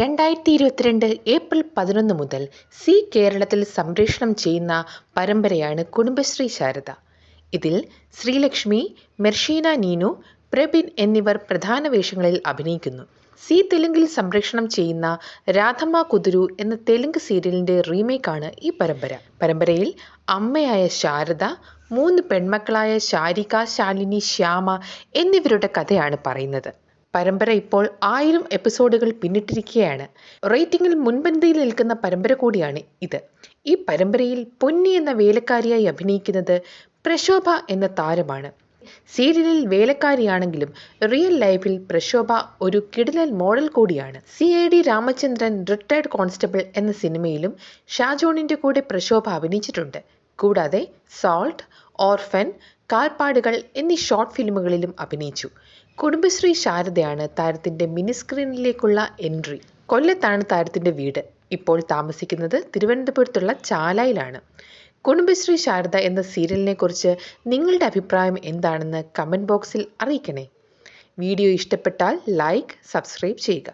രണ്ടായിരത്തി ഇരുപത്തിരണ്ട് ഏപ്രിൽ പതിനൊന്ന് മുതൽ സി കേരളത്തിൽ സംപ്രേഷണം ചെയ്യുന്ന പരമ്പരയാണ് കുടുംബശ്രീ ശാരദ. ഇതിൽ ശ്രീലക്ഷ്മി മെർഷീന നീനു പ്രബിൻ എന്നിവർ പ്രധാന വേഷങ്ങളിൽ അഭിനയിക്കുന്നു. സി തെലുങ്കിൽ സംപ്രേഷണം ചെയ്യുന്ന രാധമ്മ കുതിരു എന്ന തെലുങ്ക് സീരിയലിന്റെ റീമേക്കാണ് ഈ പരമ്പര. പരമ്പരയിൽ അമ്മയായ ശാരദ മൂന്ന് പെൺമക്കളായ ശാരിക ശാലിനി ശ്യാമ എന്നിവരുടെ കഥയാണ് പറയുന്നത്. പരമ്പര ഇപ്പോൾ ആയിരം എപ്പിസോഡുകൾ പിന്നിട്ടിരിക്കുകയാണ്. റേറ്റിംഗിൽ മുൻപന്തിയിൽ നിൽക്കുന്ന പരമ്പര കൂടിയാണ് ഇത്. ഈ പരമ്പരയിൽ പൊന്നി എന്ന വേലക്കാരിയായി അഭിനയിക്കുന്നത് പ്രശോഭ എന്ന താരമാണ്. സീരിയലിൽ വേലക്കാരിയാണെങ്കിലും റിയൽ ലൈഫിൽ പ്രശോഭ ഒരു കിടിലൻ മോഡൽ കൂടിയാണ്. C I D Ramachandran retired constable എന്ന സിനിമയിലും ഷാജോണിന്റെ കൂടെ പ്രശോഭ അഭിനയിച്ചിട്ടുണ്ട്. കൂടാതെ സോൾട്ട് ഓർഫൻ കാൽപ്പാടുകൾ എന്നീ ഷോർട്ട് ഫിലിമുകളിലും അഭിനയിച്ചു. കുടുംബശ്രീ ശാരദയാണ് താരത്തിന്റെ മിനിസ്ക്രീനിലേക്കുള്ള എൻട്രി. കൊല്ലത്താണ് താരത്തിന്റെ വീട്. ഇപ്പോൾ താമസിക്കുന്നത് തിരുവനന്തപുരത്തുള്ള ചാലായിലാണ്. കുടുംബശ്രീ ശാരദ എന്ന സീരിയലിനെ കുറിച്ച് നിങ്ങളുടെ അഭിപ്രായം എന്താണെന്ന് കമന്റ് ബോക്സിൽ അറിയിക്കണേ. വീഡിയോ ഇഷ്ടപ്പെട്ടാൽ ലൈക്ക് സബ്സ്ക്രൈബ് ചെയ്യുക.